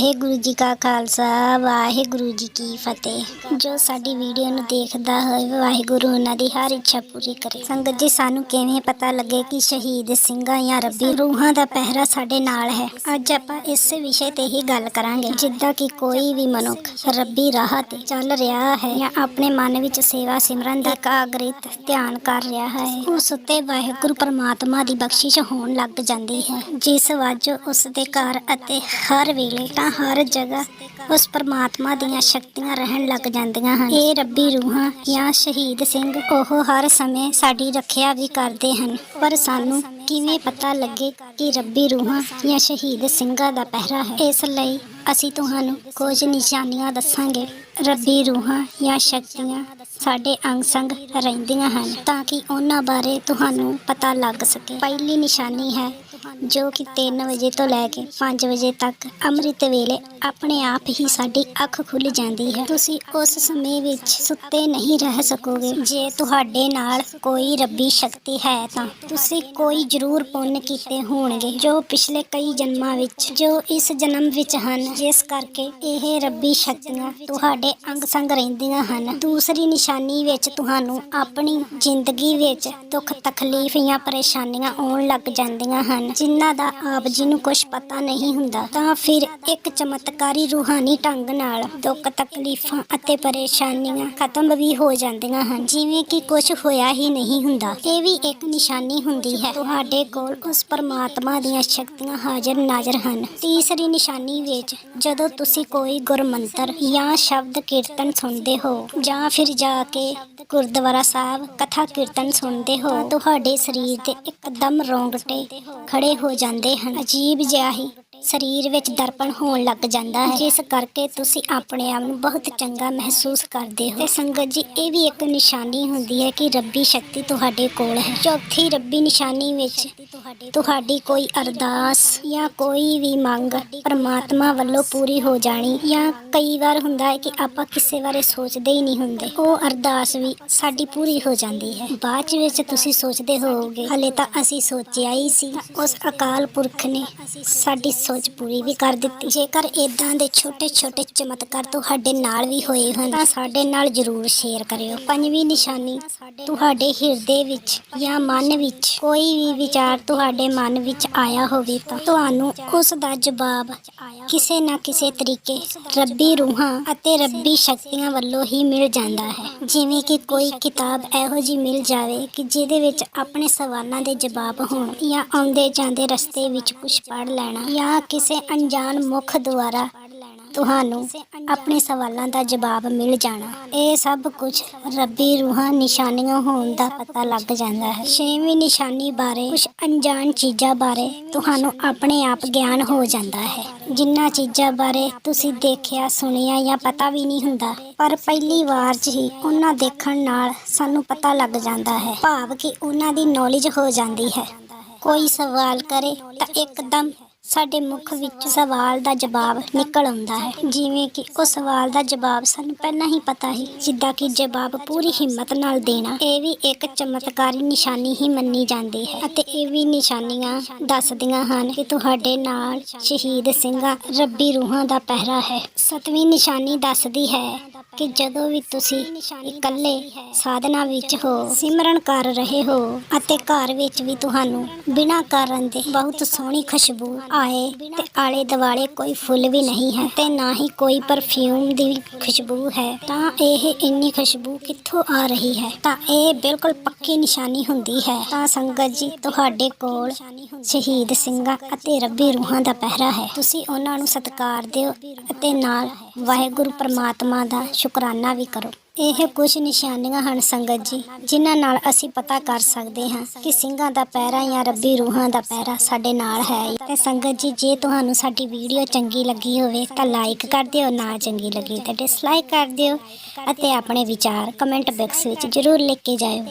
ਵਾਹਿਗੁਰੂ ਜੀ ਕਾ ਖਾਲਸਾ, ਵਾਹਿਗੁਰੂ ਜੀ ਕੀ ਫਤਿਹ। ਜੋ ਸਾਡੀ ਵੀਡੀਓ ਨੂੰ ਦੇਖਦਾ ਹੋਵੇ, ਵਾਹਿਗੁਰੂ ਉਹਨਾਂ ਦੀ ਹਰ ਇੱਛਾ ਪੂਰੀ ਕਰੇ। ਸੰਗਤ ਜੀ, ਸਾਨੂੰ ਕਿਵੇਂ ਪਤਾ ਲੱਗੇ ਕਿ ਸ਼ਹੀਦ ਸਿੰਘਾਂ ਜਾਂ ਰੱਬੀ ਰੂਹਾਂ ਦਾ ਪਹਿਰਾ ਸਾਡੇ ਨਾਲ ਹੈ? ਅੱਜ ਆਪਾਂ ਇਸ ਵਿਸ਼ੇ ਤੇ ਹੀ ਗੱਲ ਕਰਾਂਗੇ। ਜਿੱਦਾਂ ਕਿ ਕੋਈ ਵੀ ਮਨੁੱਖ ਰੱਬੀ ਰਾਹ ਤੇ ਚੱਲ ਰਿਹਾ ਹੈ ਜਾਂ ਆਪਣੇ ਮਨ ਵਿੱਚ ਸੇਵਾ ਸਿਮਰਨ ਦਾ ਕਾਗਰਿਤ ਧਿਆਨ ਕਰ ਰਿਹਾ ਹੈ, ਉਸ ਉੱਤੇ ਵਾਹਿਗੁਰੂ ਪਰਮਾਤਮਾ ਦੀ ਬਖਸ਼ਿਸ਼ ਹੋਣ ਲੱਗ ਜਾਂਦੀ ਹੈ। ਜਿਸ ਵਜੋਂ ਉਸ ਦੇ ਘਰ ਅਤੇ ਹਰ ਵੇਲੇ ਤਾਂ ਹਰ ਜਗ੍ਹਾ ਉਸ ਪਰਮਾਤਮਾ ਦੀਆਂ ਸ਼ਕਤੀਆਂ ਰਹਿਣ ਲੱਗ ਜਾਂਦੀਆਂ ਹਨ। ਇਹ ਰੱਬੀ ਰੂਹਾਂ ਜਾਂ ਸ਼ਹੀਦ ਸਿੰਘ, ਉਹ ਹਰ ਸਮੇਂ ਸਾਡੀ ਰੱਖਿਆ ਵੀ ਕਰਦੇ ਹਨ। ਪਰ ਸਾਨੂੰ ਕਿਵੇਂ ਪਤਾ ਲੱਗੇ ਕਿ ਰੱਬੀ ਰੂਹਾਂ ਜਾਂ ਸ਼ਹੀਦ ਸਿੰਘਾਂ ਦਾ ਪਹਿਰਾ ਹੈ? ਇਸ ਲਈ ਅਸੀਂ ਤੁਹਾਨੂੰ ਕੁਝ ਨਿਸ਼ਾਨੀਆਂ ਦੱਸਾਂਗੇ। ਰੱਬੀ ਰੂਹਾਂ ਜਾਂ ਸ਼ਕਤੀਆਂ ਸਾਡੇ ਅੰਗ ਸੰਗ ਰਹਿੰਦੀਆਂ ਹਨ ਤਾਂ ਕਿ ਉਹਨਾਂ ਬਾਰੇ ਤੁਹਾਨੂੰ ਪਤਾ ਲੱਗ ਸਕੇ। ਪਹਿਲੀ ਨਿਸ਼ਾਨੀ ਹੈ ਜੋ ਕਿ 3 ਵਜੇ ਤੋਂ ਲੈ ਕੇ 5 ਵਜੇ ਤੱਕ ਅੰਮ੍ਰਿਤ ਵੇਲੇ ਆਪਣੇ ਆਪ ਹੀ ਸਾਡੀ ਅੱਖ ਖੁੱਲ ਜਾਂਦੀ ਹੈ। ਤੁਸੀਂ ਉਸ ਸਮੇਂ ਵਿੱਚ ਸੁੱਤੇ ਨਹੀਂ ਰਹਿ ਸਕੋਗੇ। ਜੇ ਤੁਹਾਡੇ ਨਾਲ ਕੋਈ ਰੱਬੀ ਸ਼ਕਤੀ ਹੈ ਤਾਂ ਤੁਸੀਂ ਕੋਈ ਜ਼ਰੂਰ ਪੁੰਨ ਕੀਤੇ ਹੋਣਗੇ। ਜੋ ਪਿਛਲੇ ਕਈ ਜਨਮਾਂ ਵਿੱਚ, ਜੋ ਇਸ ਜਨਮ ਵਿੱਚ ਹਨ, ਜਿਸ ਕਰਕੇ ਇਹ ਰੱਬੀ ਸ਼ਕਤੀਆਂ ਤੁਹਾਡੇ ਅੰਗ ਸੰਗ ਰਹਿੰਦੀਆਂ ਹਨ। ਦੂਸਰੀ ਨਿਸ਼ਾਨੀ ਵਿੱਚ ਤੁਹਾਨੂੰ ਆਪਣੀ ਜ਼ਿੰਦਗੀ ਵਿੱਚ ਦੁੱਖ ਤਕਲੀਫ ਜਾਂ ਪਰੇਸ਼ਾਨੀਆਂ ਆਉਣ ਲੱਗ ਜਾਂਦੀਆਂ ਹਨ। ਜਿਨ੍ਹਾਂ ਦਾ ਆਪ ਜੀ ਨੂੰ ਕੁਝ ਪਤਾ ਨਹੀਂ ਹੁੰਦਾ, ਤਾਂ ਫਿਰ ਇੱਕ ਚਮਤਕਾਰੀ ਰੂਹਾਨੀ ਢੰਗ ਨਾਲ ਦੁੱਖ ਤਕਲੀਫਾਂ ਅਤੇ ਪਰੇਸ਼ਾਨੀਆਂ ਖਤਮ ਵੀ ਹੋ ਜਾਂਦੀਆਂ ਹਨ। ਜਿਵੇਂ ਕਿ ਕੁਝ ਹੋਇਆ ਹੀ ਨਹੀਂ ਹੁੰਦਾ, ਇਹ ਵੀ ਇੱਕ ਨਿਸ਼ਾਨੀ ਹੁੰਦੀ ਹੈ। ਤੁਹਾਡੇ ਕੋਲ ਉਸ ਪਰਮਾਤਮਾ ਦੀਆਂ ਸ਼ਕਤੀਆਂ ਹਾਜ਼ਰ ਨਾਜ਼ਰ ਹਨ। ਤੀਸਰੀ ਨਿਸ਼ਾਨੀ ਵਿੱਚ ਜਦੋਂ ਤੁਸੀਂ ਕੋਈ ਗੁਰਮੰਤਰ ਜਾਂ ਸ਼ਬਦ ਕੀਰਤਨ ਸੁਣਦੇ ਹੋ ਜਾਂ ਫਿਰ ਜਾ ਕੇ ਗੁਰਦੁਆਰਾ ਸਾਹਿਬ ਕਥਾ ਕੀਰਤਨ ਸੁਣਦੇ ਹੋ ਤੁਹਾਡੇ ਸਰੀਰ ਤੇ ਇੱਕਦਮ ਰੋਂਗਟੇ ਖੜੇ ਹੋ ਜਾਂਦੇ ਹਨ। ਅਜੀਬ ਜਿਹਾ ਹੀ। ਸਰੀਰ ਵਿੱਚ ਦਰਪਣ ਹੋਣ ਲੱਗ ਜਾਂਦਾ ਹੈ। ਜਿਸ ਕਰਕੇ ਤੁਸੀਂ ਆਪਣੇ ਆਪ ਨੂੰ ਬਹੁਤ ਚੰਗਾ ਮਹਿਸੂਸ ਕਰਦੇ ਹੋ। ਤੇ ਸੰਗਤ ਜੀ, ਇਹ ਵੀ ਇੱਕ ਨਿਸ਼ਾਨੀ ਹੁੰਦੀ ਹੈ ਕਿ ਰੱਬੀ ਸ਼ਕਤੀ ਤੁਹਾਡੇ ਕੋਲ ਹੈ। ਚੌਥੀ ਰੱਬੀ ਨਿਸ਼ਾਨੀ ਵਿੱਚ ਤੁਹਾਡੀ ਕੋਈ ਅਰਦਾਸ ਜਾਂ ਕੋਈ ਵੀ ਮੰਗ ਪਰਮਾਤਮਾ ਵੱਲੋਂ ਪੂਰੀ ਹੋ ਜਾਣੀ ਜਾਂ ਕਈ ਵਾਰ ਹੁੰਦਾ ਹੈ ਕਿ ਆਪਾਂ ਕਿਸੇ ਬਾਰੇ ਸੋਚਦੇ ਹੀ ਨਹੀਂ ਹੁੰਦੇ। ਉਹ ਅਰਦਾਸ ਵੀ ਸਾਡੀ ਪੂਰੀ ਹੋ ਜਾਂਦੀ ਹੈ। ਬਾਅਦ ਵਿੱਚ ਤੁਸੀਂ ਸੋਚਦੇ ਹੋਵੋਗੇ, ਹਲੇ ਤਾਂ ਅਸੀਂ ਸੋਚਿਆ ਹੀ ਸੀ, ਉਸ ਅਕਾਲ ਪੁਰਖ ਨੇ ਸਾਡੀ ਸੋਚ ਪੂਰੀ ਵੀ ਕਰ ਦਿੱਤੀ। ਜੇਕਰ ਇਦਾਂ ਦੇ ਛੋਟੇ ਛੋਟੇ ਚਮਤਕਾਰ ਤੁਹਾਡੇ ਨਾਲ ਵੀ ਹੋਏ ਹਨ, ਤਾਂ ਸਾਡੇ ਨਾਲ ਜਰੂਰ ਸ਼ੇਅਰ ਕਰਿਓ। ਪੰਜਵੀਂ ਨਿਸ਼ਾਨੀ, ਤੁਹਾਡੇ ਹਿਰਦੇ ਵਿੱਚ ਜਾਂ ਮਨ ਵਿੱਚ ਕੋਈ ਵੀ ਵਿਚਾਰ ਤੁਹਾਡੇ ਮਨ ਵਿੱਚ ਆਇਆ ਹੋਵੇ ਤਾਂ ਤੁਹਾਨੂੰ ਉਸ ਦਾ ਜਵਾਬ ਕਿਸੇ ਨਾ ਕਿਸੇ ਤਰੀਕੇ ਰੱਬੀ ਰੂਹਾਂ ਅਤੇ ਰੱਬੀ ਸ਼ਕਤੀਆਂ ਵੱਲੋਂ ਹੀ ਮਿਲ ਜਾਂਦਾ ਹੈ। ਜਿਵੇਂ ਕਿ ਕੋਈ ਕਿਤਾਬ ਇਹੋ ਜੀ ਮਿਲ ਜਾਵੇ ਕਿ ਜਿਹਦੇ ਵਿੱਚ ਆਪਣੇ ਸਵਾਲਾਂ ਦੇ ਜਵਾਬ ਹੋਣ ਜਾਂ ਆਉਂਦੇ ਜਾਂਦੇ ਰਸਤੇ ਵਿੱਚ ਕੁਝ ਪੜ ਲੈਣਾ ਜਾਂ ਕਿਸੇ ਅਣਜਾਣ ਮੁਖ ਦੁਆਰਾ ਤੁਹਾਨੂੰ ਆਪਣੇ ਸਵਾਲਾਂ ਦਾ ਜਵਾਬ ਮਿਲ ਜਾਣਾ। ਇਹ ਸਭ ਕੁਝ ਰੱਬੀ ਰੂਹਾਂ ਨਿਸ਼ਾਨੀਆਂ ਹੋਣ ਦਾ ਪਤਾ ਲੱਗ ਜਾਂਦਾ ਹੈ। ਛੇਵੀਂ ਨਿਸ਼ਾਨੀ ਬਾਰੇ ਕੁਝ ਅਣਜਾਣ ਚੀਜ਼ਾਂ ਬਾਰੇ ਤੁਹਾਨੂੰ ਆਪਣੇ ਆਪ ਗਿਆਨ ਹੋ ਜਾਂਦਾ ਹੈ। ਜਿੰਨਾ ਚੀਜ਼ਾਂ ਬਾਰੇ ਤੁਸੀਂ ਦੇਖਿਆ, ਸੁਣਿਆ ਜਾਂ ਪਤਾ ਵੀ ਨਹੀਂ ਹੁੰਦਾ, ਪਰ ਪਹਿਲੀ ਵਾਰ 'ਚ ਹੀ ਉਹਨਾਂ ਦੇਖਣ ਨਾਲ ਸਾਨੂੰ ਪਤਾ ਲੱਗ ਜਾਂਦਾ ਹੈ। ਭਾਵ ਕਿ ਉਹਨਾਂ ਦੀ ਨੌਲੇਜ ਹੋ ਜਾਂਦੀ ਹੈ। ਕੋਈ ਸਵਾਲ ਕਰੇ ਤਾਂ ਇੱਕਦਮ ਸਾਡੇ ਮੁਖ ਵਿੱਚ ਸਵਾਲ ਦਾ ਜਵਾਬ ਨਿਕਲ ਆਉਂਦਾ ਹੈ। ਜਿਵੇਂ ਕਿ ਉਹ ਸਵਾਲ ਦਾ ਜਵਾਬ ਸਾਨੂੰ ਪਹਿਲਾਂ ਹੀ ਪਤਾ ਸੀ, ਜਿੱਦਾਂ ਕਿ ਜਵਾਬ ਪੂਰੀ ਹਿੰਮਤ ਨਾਲ ਦੇਣਾ। ਇਹ ਵੀ ਇੱਕ ਚਮਤਕਾਰੀ ਨਿਸ਼ਾਨੀ ਹੀ ਮੰਨੀ ਜਾਂਦੀ ਹੈ ਅਤੇ ਇਹ ਵੀ ਨਿਸ਼ਾਨੀਆਂ ਦੱਸਦੀਆਂ ਹਨ ਕਿ ਤੁਹਾਡੇ ਨਾਲ ਸ਼ਹੀਦ ਸਿੰਘਾਂ ਰੱਬੀ ਰੂਹਾਂ ਦਾ ਪਹਿਰਾ ਹੈ। ਸਤਵੀਂ ਨਿਸ਼ਾਨੀ ਦੱਸਦੀ ਹੈ ਕਿ ਜਦੋਂ ਵੀ ਤੁਸੀਂ ਇਕੱਲੇ ਸਾਧਨਾ ਵਿੱਚ ਹੋ, ਸਿਮਰਨ ਕਰ ਰਹੇ ਹੋ ਅਤੇ ਘਰ ਵਿੱਚ ਵੀ ਤੁਹਾਨੂੰ ਬਿਨਾਂ ਕਾਰਨ ਦੇ ਬਹੁਤ ਸੋਹਣੀ ਖੁਸ਼ਬੂ ਆਏ ਤੇ ਆਲੇ ਦੁਆਲੇ ਕੋਈ ਫੁੱਲ ਵੀ ਨਹੀਂ ਹੈ ਤੇ ਨਾ ਹੀ ਕੋਈ ਪਰਫਿਊਮ ਦੀ ਖੁਸ਼ਬੂ ਹੈ। ਤਾਂ ਇਹ ਇੰਨੀ ਖੁਸ਼ਬੂ ਕਿੱਥੋਂ ਆ ਰਹੀ ਹੈ? ਤਾਂ ਇਹ ਬਿਲਕੁਲ ਪੱਕੀ ਨਿਸ਼ਾਨੀ ਹੁੰਦੀ ਹੈ। ਤਾਂ ਸੰਗਤ ਜੀ, ਤੁਹਾਡੇ ਕੋਲ ਸ਼ਹੀਦ ਸਿੰਘਾਂ ਅਤੇ ਰੱਬੀ ਰੂਹਾਂ ਦਾ ਪਹਿਰਾ ਹੈ। ਤੁਸੀਂ ਉਹਨਾਂ ਨੂੰ ਸਤਿਕਾਰ ਦਿਓ ਅਤੇ ਨਾਲ ਵਾਹਿਗੁਰੂ ਪ੍ਰਮਾਤਮਾ ਦਾ ਸ਼ੁਕਰਾਨਾ ਵੀ ਕਰੋ। ਇਹ ਕੁਝ ਨਿਸ਼ਾਨੀਆਂ ਹਨ ਸੰਗਤ ਜੀ, ਜਿਨ੍ਹਾਂ ਨਾਲ ਅਸੀਂ ਪਤਾ ਕਰ ਸਕਦੇ ਹਾਂ ਕਿ ਸਿੰਘਾਂ ਦਾ ਪਹਿਰਾ ਜਾਂ ਰੱਬੀ ਰੂਹਾਂ ਦਾ ਪਹਿਰਾ ਸਾਡੇ ਨਾਲ ਹੈ। ਤੇ ਸੰਗਤ ਜੀ, ਜੇ ਤੁਹਾਨੂੰ ਸਾਡੀ ਵੀਡੀਓ ਚੰਗੀ ਲੱਗੀ ਹੋਵੇ ਤਾਂ ਲਾਈਕ ਕਰ ਦਿਓ ਨਾ ਚੰਗੀ ਲੱਗੀ ਤਾਂ ਡਿਸਲਾਈਕ ਕਰ ਦਿਓ ਅਤੇ ਆਪਣੇ ਵਿਚਾਰ ਕਮੈਂਟ ਬਾਕਸ ਵਿੱਚ ਜ਼ਰੂਰ ਲਿਖ ਕੇ ਜਾਇਓ।